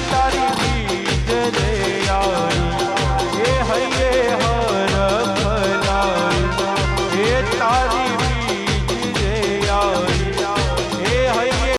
તારી